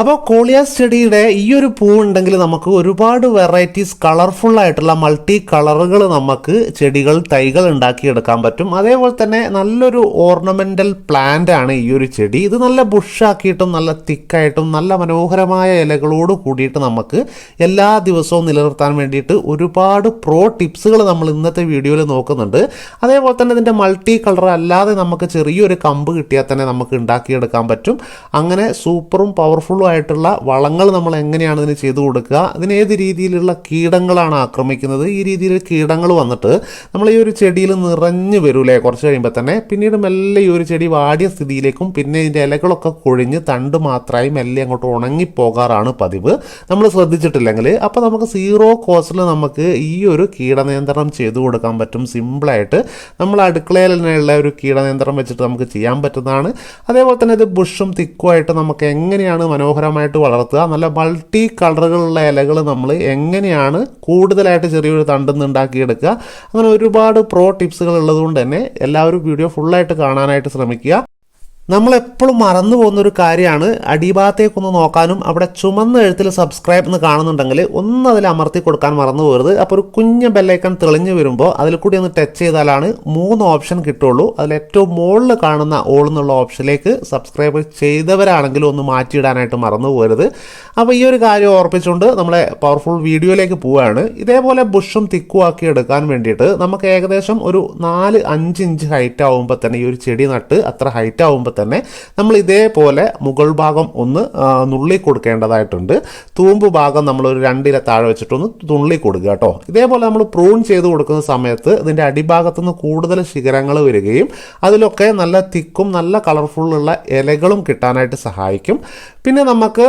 അപ്പോൾ കോളിയാ സ്റ്റഡിയുടെ ഈ ഒരു പൂ ഉണ്ടെങ്കിൽ നമുക്ക് ഒരുപാട് വെറൈറ്റീസ് കളർഫുൾ ആയിട്ടുള്ള മൾട്ടി കളറുകൾ നമുക്ക് ചെടികൾ തൈകൾ ഉണ്ടാക്കിയെടുക്കാൻ പറ്റും. അതേപോലെ തന്നെ നല്ലൊരു ഓർണമെന്റൽ പ്ലാന്റ് ആണ് ഈ ഒരു ചെടി. ഇത് നല്ല ബുഷാക്കിയിട്ടും നല്ല തിക്കായിട്ടും നല്ല മനോഹരമായ ഇലകളോട് കൂടിയിട്ട് നമുക്ക് എല്ലാ ദിവസവും നിലനിർത്താൻ വേണ്ടിയിട്ട് ഒരുപാട് പ്രോ ടിപ്സുകൾ നമ്മൾ ഇന്നത്തെ വീഡിയോയിൽ നോക്കുന്നുണ്ട്. അതേപോലെ തന്നെ ഇതിന്റെ മൾട്ടി കളർ അല്ലാതെ നമുക്ക് ചെറിയൊരു കമ്പ് കിട്ടിയാൽ തന്നെ നമുക്ക് ഉണ്ടാക്കിയെടുക്കാൻ പറ്റും. അങ്ങനെ സൂപ്പറും പവർഫുള്ളും ആയിട്ടുള്ള വളങ്ങൾ നമ്മൾ എങ്ങനെയാണ് ഇതിന് ചെയ്തു കൊടുക്കുക അതിന് ഏത് രീതിയിലുള്ള കീടങ്ങളാണ് ആക്രമിക്കുന്നത് ഈ രീതിയിൽ കീടങ്ങൾ വന്നിട്ട് നമ്മൾ ഈ ഒരു ചെടിയിൽ നിറഞ്ഞു വരൂലേ കുറച്ച് കഴിയുമ്പോൾ തന്നെ. പിന്നീട് മെല്ലെ ഈ ഒരു ചെടി വാടിയ സ്ഥിതിയിലേക്കും പിന്നെ ഇതിന്റെ ഇലകളൊക്കെ കൊഴിഞ്ഞ് തണ്ട് മാത്രമായി മെല്ലെ അങ്ങോട്ട് ഉണങ്ങിപ്പോകാറാണ് പതിവ്. നമ്മൾ ശ്രദ്ധിച്ചിട്ടില്ലെങ്കിൽ അപ്പോൾ നമുക്ക് സീറോ കോസ്റ്റിൽ നമുക്ക് ഈ ഒരു കീടനിയന്ത്രണം ചെയ്തു കൊടുക്കാൻ പറ്റും. സിമ്പിളായിട്ട് നമ്മൾ അടുക്കളയിൽ തന്നെയുള്ള ഒരു കീടനിയന്ത്രണം വെച്ചിട്ട് നമുക്ക് ചെയ്യാൻ പറ്റുന്നതാണ്. അതേപോലെ തന്നെ ഇത് ബുഷും തിക്കുമായിട്ട് നമുക്ക് എങ്ങനെയാണ് മനോഹരമായിട്ട് വളർത്തുക. നല്ല മൾട്ടി കളറുകളുള്ള ഇലകൾ നമ്മൾ എങ്ങനെയാണ് കൂടുതലായിട്ട് ചെറിയൊരു തണ്ടെന്ന് ഉണ്ടാക്കിയെടുക്കുക. അങ്ങനെ ഒരുപാട് പ്രോ ടിപ്സുകൾ ഉള്ളതുകൊണ്ട് തന്നെ എല്ലാവരും വീഡിയോ ഫുള്ളായിട്ട് കാണാനായിട്ട് ശ്രമിക്കുക. നമ്മൾ എപ്പോഴും മറന്നു പോകുന്ന ഒരു കാര്യമാണ് അടിഭാഗത്തേക്കൊന്ന് നോക്കാനും അവിടെ ചുമന്ന എഴുത്തിൽ സബ്സ്ക്രൈബ് എന്ന് കാണുന്നുണ്ടെങ്കിൽ ഒന്ന് അതിൽ അമർത്തി കൊടുക്കാൻ മറന്നു പോകരുത്. അപ്പോൾ ഒരു കുഞ്ഞ് ബെല്ലൈക്കൺ തെളിഞ്ഞു വരുമ്പോൾ അതിൽ കൂടി ഒന്ന് ടച്ച് ചെയ്താലാണ് മൂന്ന് ഓപ്ഷൻ കിട്ടുള്ളൂ അതിൽ ഏറ്റവും മുകളിൽ കാണുന്ന ഓൾ എന്നുള്ള ഓപ്ഷനിലേക്ക് സബ്സ്ക്രൈബ് ചെയ്തവരാണെങ്കിലും ഒന്ന് മാറ്റിയിടാനായിട്ട് മറന്നു പോകരുത്. അപ്പോൾ ഈ ഒരു കാര്യം ഓർപ്പിച്ചുകൊണ്ട് നമ്മളെ പവർഫുൾ വീഡിയോയിലേക്ക് പോവുകയാണ്. ഇതേപോലെ ബുഷും തിക്കുവാക്കി എടുക്കാൻ വേണ്ടിയിട്ട് നമുക്ക് ഏകദേശം ഒരു നാല് അഞ്ച് ഇഞ്ച് ഹൈറ്റ് ആവുമ്പോൾ തന്നെ ഈ ഒരു ചെടി നട്ട് അത്ര ഹൈറ്റ് ആവുമ്പോൾ തന്നെ നമ്മൾ ഇതേപോലെ മുകൾ ഭാഗം ഒന്ന് നുള്ളി കൊടുക്കേണ്ടതായിട്ടുണ്ട്. തൂമ്പ് ഭാഗം നമ്മൾ ഒരു രണ്ടില താഴെ വെച്ചിട്ടൊന്ന് തുള്ളി കൊടുക്കുക കേട്ടോ. ഇതേപോലെ നമ്മൾ പ്രൂൺ ചെയ്ത് കൊടുക്കുന്ന സമയത്ത് ഇതിന്റെ അടിഭാഗത്തു നിന്ന് കൂടുതൽ ശിഖരങ്ങൾ വരികയും അതിലൊക്കെ നല്ല തിക്കും നല്ല കളർഫുള്ളുള്ള ഇലകളും കിട്ടാനായിട്ട് സഹായിക്കും. പിന്നെ നമുക്ക്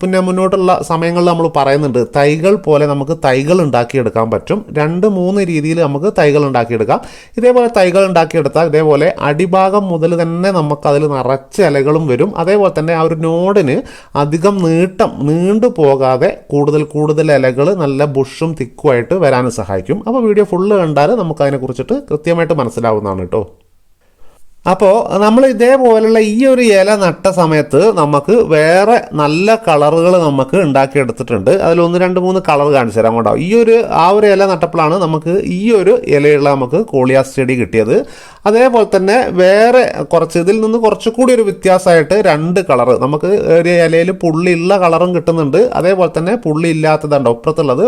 പിന്നെ മുന്നോട്ടുള്ള സമയങ്ങളിൽ നമ്മൾ പറയുന്നുണ്ട് തൈകൾ പോലെ നമുക്ക് തൈകൾ ഉണ്ടാക്കിയെടുക്കാൻ പറ്റും. രണ്ട് മൂന്ന് രീതിയിൽ നമുക്ക് തൈകൾ ഉണ്ടാക്കിയെടുക്കാം. ഇതേപോലെ തൈകൾ ഉണ്ടാക്കിയെടുത്താൽ ഇതേപോലെ അടിഭാഗം മുതൽ തന്നെ നമുക്ക് അതിൽ നിറച്ച് ഇലകളും വരും. അതേപോലെ തന്നെ ആ ഒരു നോഡിന് അധികം നീട്ടം നീണ്ടു പോകാതെ കൂടുതൽ കൂടുതൽ ഇലകൾ നല്ല ബുഷും തിക്കുമായിട്ട് വരാനും സഹായിക്കും. അപ്പോൾ വീഡിയോ ഫുള്ള് കണ്ടാൽ നമുക്ക് അതിനെക്കുറിച്ചിട്ട് കൃത്യമായിട്ട് മനസ്സിലാവുന്നതാണ് കേട്ടോ. അപ്പോൾ നമ്മൾ ഇതേപോലുള്ള ഈ ഒരു ഇല നട്ട സമയത്ത് നമുക്ക് വേറെ നല്ല കളറുകൾ നമുക്ക് ഉണ്ടാക്കിയെടുത്തിട്ടുണ്ട്. അതിൽ ഒന്ന് രണ്ട് മൂന്ന് കളർ കാണിച്ചു തരാം കൊണ്ടാവും ഈ ഒരു ആ ഒരു ഇല നട്ടപ്പോഴാണ് നമുക്ക് ഈ ഒരു ഇലയുള്ള നമുക്ക് കോളിയാസ് ചെടി കിട്ടിയത്. അതേപോലെ തന്നെ വേറെ കുറച്ച് ഇതിൽ നിന്ന് കുറച്ചുകൂടി ഒരു വ്യത്യാസമായിട്ട് രണ്ട് കളർ നമുക്ക് ഒരു ഇലയിൽ പുള്ളിയുള്ള കളറും കിട്ടുന്നുണ്ട്. അതേപോലെ തന്നെ പുള്ളി ഇല്ലാത്തതുണ്ട് ഒപ്പുറത്തുള്ളത്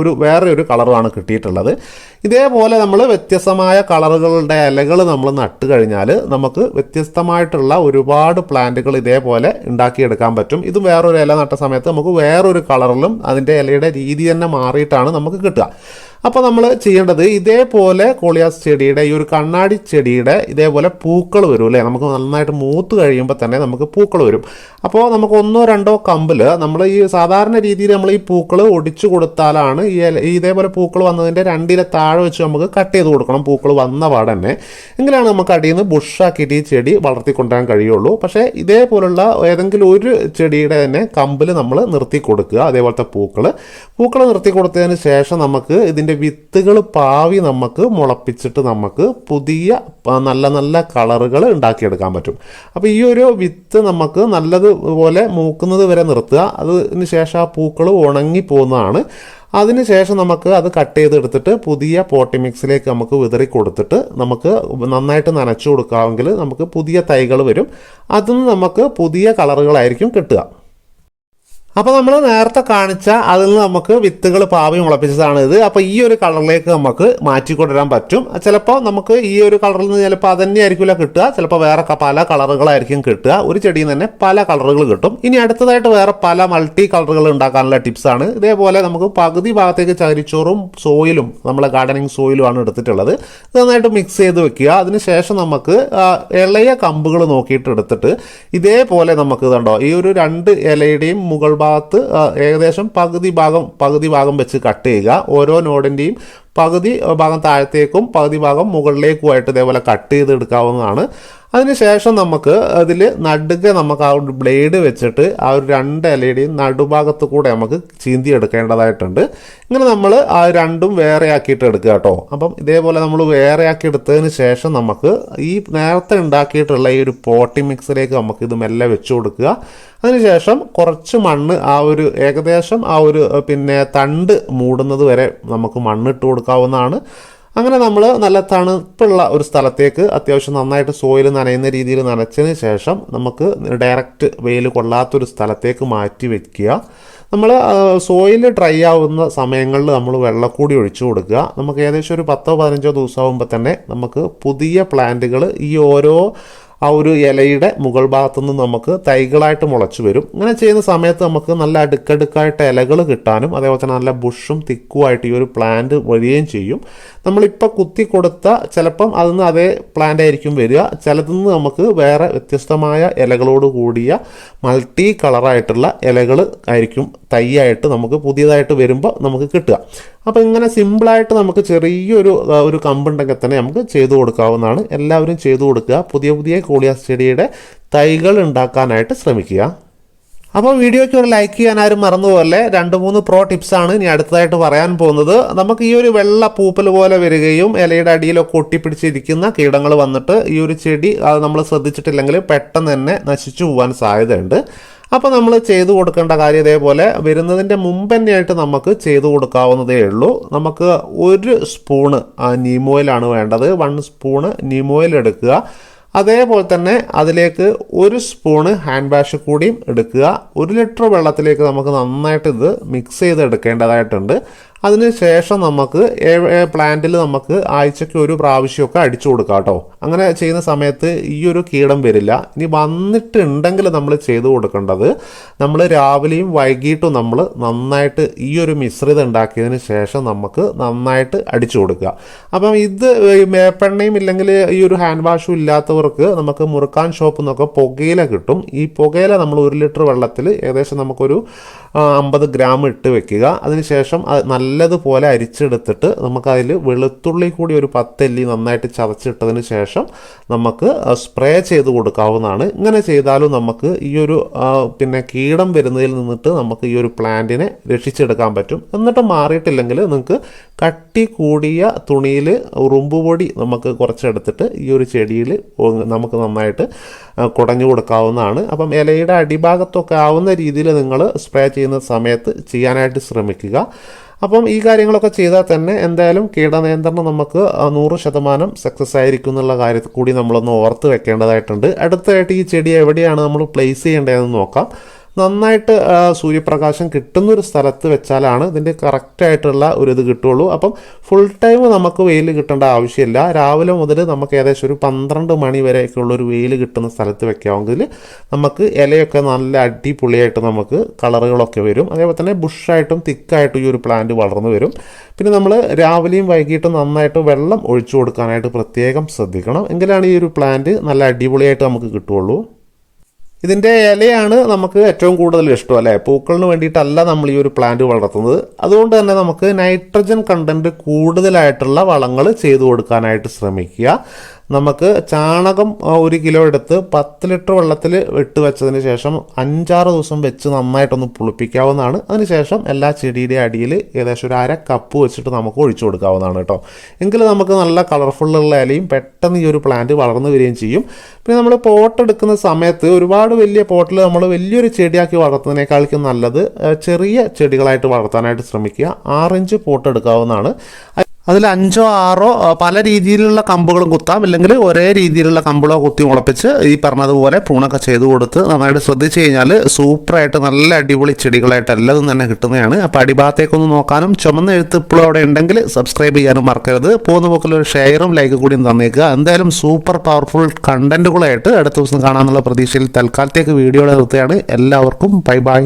ഒരു വേറെ ഒരു കളറുമാണ് കിട്ടിയിട്ടുള്ളത്. ഇതേപോലെ നമ്മൾ വ്യത്യസ്തമായ കളറുകളുടെ ഇലകൾ നമ്മൾ നട്ട് കഴിഞ്ഞാൽ നമുക്ക് വ്യത്യസ്തമായിട്ടുള്ള ഒരുപാട് പ്ലാന്റുകൾ ഇതേപോലെ ഉണ്ടാക്കിയെടുക്കാൻ പറ്റും. ഇത് വേറൊരു ഇല നട്ട സമയത്ത് നമുക്ക് വേറൊരു കളറിലും അതിന്റെ ഇലയുടെ രീതി തന്നെ മാറിയിട്ടാണ് നമുക്ക് കിട്ടുക. അപ്പോൾ നമ്മൾ ചെയ്യേണ്ടത് ഇതേപോലെ കോളിയാസ് ചെടിയുടെ ഈ ഒരു കണ്ണാടി ചെടിയുടെ ഇതേപോലെ പൂക്കൾ വരും അല്ലേ? നമുക്ക് നന്നായിട്ട് മൂത്ത് കഴിയുമ്പോൾ തന്നെ നമുക്ക് പൂക്കൾ വരും. അപ്പോൾ നമുക്ക് ഒന്നോ രണ്ടോ കമ്പിൽ നമ്മൾ ഈ സാധാരണ രീതിയിൽ നമ്മൾ ഈ പൂക്കൾ ഒടിച്ചു കൊടുത്താലാണ് ഈ ഇതേപോലെ പൂക്കൾ വന്നതിന്റെ രണ്ടിലെ താഴെ വെച്ച് നമുക്ക് കട്ട് ചെയ്ത് കൊടുക്കണം. പൂക്കൾ വന്ന പാടെ തന്നെ. എങ്കിലാണ് നമുക്ക് അടിയിൽ നിന്ന് ബുഷാക്കിയിട്ട് ഈ ചെടി വളർത്തിക്കൊണ്ടുവരാൻ കഴിയുള്ളൂ? പക്ഷേ ഇതേപോലുള്ള ഏതെങ്കിലും ഒരു ചെടിയുടെ തന്നെ കമ്പിൽ നമ്മൾ നിർത്തി കൊടുക്കുക. അതേപോലത്തെ പൂക്കൾ പൂക്കൾ നിർത്തി കൊടുത്തതിന് ശേഷം നമുക്ക് ഇതിന്റെ വിത്തുകൾ പാവി നമുക്ക് മുളപ്പിച്ചിട്ട് നമുക്ക് പുതിയ നല്ല നല്ല കളറുകൾ ഉണ്ടാക്കിയെടുക്കാൻ പറ്റും. അപ്പോൾ ഈ ഒരു വിത്ത് നമുക്ക് നല്ലതുപോലെ മൂക്കുന്നത് വരെ നിർത്തുക. അതിന് ശേഷം ആ പൂക്കൾ ഉണങ്ങി പോകുന്നതാണ്. അതിനുശേഷം നമുക്ക് അത് കട്ട് ചെയ്തെടുത്തിട്ട് പുതിയ പോട്ടി മിക്സിലേക്ക് നമുക്ക് വിതറി കൊടുത്തിട്ട് നമുക്ക് നന്നായിട്ട് നനച്ചു കൊടുക്കാമെങ്കിൽ നമുക്ക് പുതിയ തൈകൾ വരും. നിന്ന് നമുക്ക് പുതിയ കളറുകളായിരിക്കും കിട്ടുക. അപ്പോൾ നമ്മൾ നേരത്തെ കാണിച്ച അതിൽ നിന്ന് നമുക്ക് വിത്തുകൾ പാവി മുളപ്പിച്ചതാണ് ഇത്. അപ്പോൾ ഈ ഒരു കളറിലേക്ക് നമുക്ക് മാറ്റിക്കൊണ്ടുവരാൻ പറ്റും. ചിലപ്പോൾ നമുക്ക് ഈ ഒരു കളറിൽ നിന്ന് ചിലപ്പോൾ തന്നെ ആയിരിക്കില്ല കിട്ടുക. ചിലപ്പോൾ വേറെ പല കളറുകളായിരിക്കും കിട്ടുക. ഒരു ചെടിയിൽ തന്നെ പല കളറുകൾ കിട്ടും. ഇനി അടുത്തതായിട്ട് വേറെ പല മൾട്ടി കളറുകൾ ഉണ്ടാക്കാനുള്ള ടിപ്സാണ് ഇതേപോലെ നമുക്ക് പകുതി ഭാഗത്തേക്ക് ചകിരിച്ചോറും സോയിലും നമ്മളെ ഗാർഡനിങ് സോയിലുമാണ് എടുത്തിട്ടുള്ളത്. നന്നായിട്ട് മിക്സ് ചെയ്ത് വെക്കുക. അതിനുശേഷം നമുക്ക് ഇളയ കമ്പുകൾ നോക്കിയിട്ട് എടുത്തിട്ട് ഇതേപോലെ നമുക്ക് ഇതുണ്ടോ ഈ ഒരു രണ്ട് ഇലയുടെയും മുകൾ ഭാഗത്ത് ഏകദേശം പകുതി ഭാഗം പകുതി ഭാഗം വെച്ച് കട്ട് ചെയ്യുക. ഓരോ നോഡിന്റെയും പകുതി ഭാഗം താഴത്തേക്കും പകുതി ഭാഗം മുകളിലേക്കുമായിട്ട് ഇതേപോലെ കട്ട് ചെയ്ത് എടുക്കാവുന്നതാണ് അതിനുശേഷം നമുക്ക് അതിൽ നടുക നമുക്ക് ആ ഒരു ബ്ലേഡ് വെച്ചിട്ട് ആ ഒരു രണ്ട് ഇലയുടെയും നടുഭാഗത്ത് കൂടെ നമുക്ക് ചീന്തി എടുക്കേണ്ടതായിട്ടുണ്ട്. ഇങ്ങനെ നമ്മൾ ആ രണ്ടും വേറെ ആക്കിയിട്ട് എടുക്കുക കേട്ടോ. അപ്പം ഇതേപോലെ നമ്മൾ വേറെ ആക്കി എടുത്തതിന് ശേഷം നമുക്ക് ഈ നേരത്തെ ഉണ്ടാക്കിയിട്ടുള്ള ഈ ഒരു പോട്ടി മിക്സിലേക്ക് നമുക്ക് ഇത് മെല്ലെ വെച്ചു കൊടുക്കുക. അതിനുശേഷം കുറച്ച് മണ്ണ് ആ ഒരു ഏകദേശം ആ ഒരു പിന്നെ തണ്ട് മൂടുന്നത് വരെ നമുക്ക് മണ്ണിട്ട് കൊടുക്കാവുന്നതാണ്. അങ്ങനെ നമ്മൾ നല്ല തണുപ്പുള്ള ഒരു സ്ഥലത്തേക്ക് അത്യാവശ്യം നന്നായിട്ട് സോയിൽ നനയുന്ന രീതിയിൽ നനച്ചതിന് ശേഷം നമുക്ക് ഡയറക്റ്റ് വെയിൽ കൊള്ളാത്തൊരു സ്ഥലത്തേക്ക് മാറ്റി വയ്ക്കുക നമ്മൾ സോയിൽ ഡ്രൈ ആവുന്ന സമയങ്ങളിൽ നമ്മൾ വെള്ളക്കൂടി ഒഴിച്ചു കൊടുക്കുക. നമുക്ക് ഏകദേശം ഒരു പത്തോ പതിനഞ്ചോ ദിവസമാകുമ്പോൾ തന്നെ നമുക്ക് പുതിയ പ്ലാന്റുകൾ ഈ ഓരോ ആ ഒരു ഇലയുടെ മുകൾ ഭാഗത്തു നിന്ന് നമുക്ക് തൈകളായിട്ട് മുളച്ചു വരും. ഇങ്ങനെ ചെയ്യുന്ന സമയത്ത് നമുക്ക് നല്ല അടുക്കടുക്കായിട്ട് ഇലകൾ കിട്ടാനും അതേപോലെ തന്നെ നല്ല ബുഷും തിക്കുമായിട്ട് ഈ ഒരു പ്ലാന്റ് വരികയും ചെയ്യും. നമ്മളിപ്പോൾ കുത്തി കൊടുത്ത ചിലപ്പം അതിൽ നിന്ന് അതേ പ്ലാന്റ് ആയിരിക്കും വരിക. ചിലതിൽ നമുക്ക് വേറെ വ്യത്യസ്തമായ ഇലകളോട് കൂടിയ മൾട്ടി കളറായിട്ടുള്ള ഇലകൾ ആയിരിക്കും തൈയായിട്ട് നമുക്ക് പുതിയതായിട്ട് വരുമ്പോൾ നമുക്ക് കിട്ടുക. അപ്പോൾ ഇങ്ങനെ സിമ്പിളായിട്ട് നമുക്ക് ചെറിയൊരു ഒരു കമ്പുണ്ടെങ്കിൽ തന്നെ നമുക്ക് ചെയ്തു കൊടുക്കാവുന്നതാണ്. എല്ലാവരും ചെയ്തു കൊടുക്കുക. പുതിയ പുതിയ കോളിയാസ് ചെടിയുടെ തൈകൾ ഉണ്ടാക്കാനായിട്ട് ശ്രമിക്കുക. അപ്പോൾ വീഡിയോയ്ക്ക് ഒരു ലൈക്ക് ചെയ്യാൻ ആരും മറന്നുപോലെ രണ്ട് മൂന്ന് പ്രോ ടിപ്സാണ് ഇനി അടുത്തതായിട്ട് പറയാൻ പോകുന്നത്. നമുക്ക് ഈ ഒരു വെള്ള പൂപ്പൽ പോലെ വരികയും ഇലയുടെ അടിയിലൊക്കെ ഒട്ടിപ്പിടിച്ചിരിക്കുന്ന കീടങ്ങൾ വന്നിട്ട് ഈ ഒരു ചെടി അത് നമ്മൾ ശ്രദ്ധിച്ചിട്ടില്ലെങ്കിൽ പെട്ടെന്ന് തന്നെ നശിച്ചു പോകാൻ സാധ്യതയുണ്ട്. അപ്പോൾ നമ്മൾ ചെയ്തു കൊടുക്കേണ്ട കാര്യം ഇതേപോലെ വരുന്നതിന്റെ മുമ്പ് തന്നെയായിട്ട് നമുക്ക് ചെയ്തു കൊടുക്കാവുന്നതേ ഉള്ളൂ. നമുക്ക് ഒരു സ്പൂണ് നീമോയിലാണ് വേണ്ടത്. വൺ സ്പൂണ് നീമോയിൽ എടുക്കുക. അതേപോലെ തന്നെ അതിലേക്ക് ഒരു സ്പൂണ് ഹാൻഡ് വാഷ് കൂടിയും എടുക്കുക. ഒരു ലിറ്റർ വെള്ളത്തിലേക്ക് നമുക്ക് നന്നായിട്ട് ഇത് മിക്സ് ചെയ്ത് എടുക്കേണ്ടതായിട്ടുണ്ട് അതിന് ശേഷം നമുക്ക് പ്ലാന്റിൽ നമുക്ക് ആഴ്ചയ്ക്ക് ഒരു പ്രാവശ്യമൊക്കെ അടിച്ചു കൊടുക്കാം കേട്ടോ. അങ്ങനെ ചെയ്യുന്ന സമയത്ത് ഈ ഒരു കീടം വരില്ല. ഇനി വന്നിട്ടുണ്ടെങ്കിൽ നമ്മൾ ചെയ്തു കൊടുക്കേണ്ടത് നമ്മൾ രാവിലെയും വൈകിട്ടും നമ്മൾ നന്നായിട്ട് ഈ ഒരു മിശ്രിതം ഉണ്ടാക്കിയതിന് ശേഷം നമുക്ക് നന്നായിട്ട് അടിച്ചു കൊടുക്കുക. അപ്പം ഇത് മേപ്പെണ്ണയും ഇല്ലെങ്കിൽ ഈ ഒരു ഹാൻഡ് വാഷും ഇല്ലാത്തവർക്ക് നമുക്ക് മുറുക്കാൻ ഷോപ്പിൽ നിന്നൊക്കെ പുകയില കിട്ടും. ഈ പുകയില നമ്മൾ ഒരു ലിറ്റർ വെള്ളത്തിൽ ഏകദേശം നമുക്കൊരു അമ്പത് ഗ്രാം ഇട്ട് വെക്കുക. അതിനുശേഷം അത് നല്ലതുപോലെ അരിച്ചെടുത്തിട്ട് നമുക്കതിൽ വെളുത്തുള്ളി കൂടി ഒരു പത്തല്ലി നന്നായിട്ട് ചതച്ചിട്ടതിന് ശേഷം നമുക്ക് സ്പ്രേ ചെയ്ത് കൊടുക്കാവുന്നതാണ്. ഇങ്ങനെ ചെയ്താലും നമുക്ക് ഈ ഒരു പിന്നെ കീടം വരുന്നതിൽ നിന്നിട്ട് നമുക്ക് ഈ ഒരു പ്ലാന്റിനെ രക്ഷിച്ചെടുക്കാൻ പറ്റും. എന്നിട്ട് മാറിയിട്ടില്ലെങ്കിൽ നിങ്ങൾക്ക് കട്ടി കൂടിയ തുണിയിൽ ഉറുമ്പുപൊടി നമുക്ക് കുറച്ചെടുത്തിട്ട് ഈ ഒരു ചെടിയിൽ നമുക്ക് നന്നായിട്ട് കുടഞ്ഞു കൊടുക്കാവുന്നതാണ്. അപ്പം ഇലയുടെ അടിഭാഗത്തൊക്കെ ആവുന്ന രീതിയിൽ നിങ്ങൾ സ്പ്രേ ചെയ്യുന്ന സമയത്ത് ചെയ്യാനായിട്ട് ശ്രമിക്കുക. അപ്പം ഈ കാര്യങ്ങളൊക്കെ ചെയ്താൽ തന്നെ എന്തായാലും കീടനിയന്ത്രണം നമുക്ക് നൂറ് ശതമാനം സക്സസ് ആയിരിക്കും എന്നുള്ള കാര്യത്തിൽ കൂടി നമ്മളൊന്ന് ഓർത്ത് വെക്കേണ്ടതായിട്ടുണ്ട്. അടുത്തതായിട്ട് ഈ ചെടി എവിടെയാണ് നമ്മൾ പ്ലേസ് ചെയ്യേണ്ടതെന്ന് നോക്കാം. നന്നായിട്ട് സൂര്യപ്രകാശം കിട്ടുന്ന ഒരു സ്ഥലത്ത് വെച്ചാലാണ് ഇതിന്റെ കറക്റ്റായിട്ടുള്ള ഒരു ഇത് കിട്ടുള്ളൂ. അപ്പം ഫുൾ ടൈം നമുക്ക് വെയിൽ കിട്ടേണ്ട ആവശ്യമില്ല. രാവിലെ മുതൽ നമുക്ക് ഏകദേശം ഒരു പന്ത്രണ്ട് മണി വരെയൊക്കെയുള്ള ഒരു വെയിൽ കിട്ടുന്ന സ്ഥലത്ത് വെക്കാമെങ്കിൽ നമുക്ക് ഇലയൊക്കെ നല്ല അടിപൊളിയായിട്ട് നമുക്ക് കളറുകളൊക്കെ വരും. അതേപോലെ തന്നെ ബുഷായിട്ടും തിക്കായിട്ടും ഈ ഒരു പ്ലാന്റ് വളർന്നു വരും. പിന്നെ നമ്മൾ രാവിലെയും വൈകിട്ടും നന്നായിട്ട് വെള്ളം ഒഴിച്ചു കൊടുക്കാനായിട്ട് പ്രത്യേകം ശ്രദ്ധിക്കണം. എങ്കിലാണ് ഈ ഒരു പ്ലാന്റ് നല്ല അടിപൊളിയായിട്ട് നമുക്ക് കിട്ടുള്ളൂ ഇതിന്റെ ഇലയാണ് നമുക്ക് ഏറ്റവും കൂടുതൽ ഇഷ്ടം അല്ലേ? പൂക്കളിന് വേണ്ടിയിട്ടല്ല നമ്മൾ ഈ ഒരു പ്ലാന്റ് വളർത്തുന്നത്. അതുകൊണ്ട് തന്നെ നമുക്ക് നൈട്രജൻ കണ്ടന്റ് കൂടുതലായിട്ടുള്ള വളങ്ങൾ ചെയ്തു കൊടുക്കാനായിട്ട് ശ്രമിക്കുക. നമുക്ക് ചാണകം ഒരു കിലോ എടുത്ത് പത്ത് ലിറ്റർ വെള്ളത്തിൽ ഇട്ട് വെച്ചതിന് ശേഷം അഞ്ചാറ് ദിവസം വെച്ച് നന്നായിട്ടൊന്ന് പുളിപ്പിക്കാവുന്നതാണ്. അതിനുശേഷം എല്ലാ ചെടിയുടെ അടിയിൽ ഏകദേശം ഒരു അര കപ്പ് വെച്ചിട്ട് നമുക്ക് ഒഴിച്ചു കൊടുക്കാവുന്നതാണ് കേട്ടോ. എങ്കിൽ നമുക്ക് നല്ല കളർഫുള്ളുള്ള ഇലയും പെട്ടെന്ന് ഈ ഒരു പ്ലാന്റ് വളർന്നു വരികയും ചെയ്യും. പിന്നെ നമ്മൾ പോട്ട് എടുക്കുന്ന സമയത്ത് ഒരുപാട് വലിയ പോട്ടിൽ നമ്മൾ വലിയൊരു ചെടിയാക്കി വളർത്തുന്നതിനേക്കാൾക്കും നല്ലത് ചെറിയ ചെടികളായിട്ട് വളർത്താനായിട്ട് ശ്രമിക്കുക. ആറിഞ്ച് പോട്ട് എടുക്കാവുന്നതാണ്. അതിൽ അഞ്ചോ ആറോ പല രീതിയിലുള്ള കമ്പുകളും കുത്താം. ഇല്ലെങ്കിൽ ഒരേ രീതിയിലുള്ള കമ്പുകളോ കുത്തി മുളപ്പിച്ച് ഈ പറഞ്ഞതുപോലെ പ്രൂണൊക്കെ ചെയ്ത് കൊടുത്ത് നന്നായിട്ട് ശ്രദ്ധിച്ചു കഴിഞ്ഞാൽ സൂപ്പറായിട്ട് നല്ല അടിപൊളി ചെടികളായിട്ട് എല്ലാതും തന്നെ കിട്ടുന്നതാണ്. അപ്പോൾ അടിഭാഗത്തേക്കൊന്ന് നോക്കാനും ചുമന്ന എഴുത്ത് ഇപ്പോഴും അവിടെ ഉണ്ടെങ്കിൽ സബ്സ്ക്രൈബ് ചെയ്യാനും മറക്കരുത്. പോകുന്ന പോക്കിൽ ഒരു ഷെയറും ലൈക്ക് കൂടിയും തന്നേക്കുക. എന്തായാലും സൂപ്പർ പവർഫുൾ കണ്ടന്റുകളായിട്ട് അടുത്ത ദിവസം കാണാമെന്നുള്ള പ്രതീക്ഷയിൽ തൽക്കാലത്തേക്ക് വീഡിയോയുടെ നിർത്തുകയാണ്. എല്ലാവർക്കും ബൈ ബൈ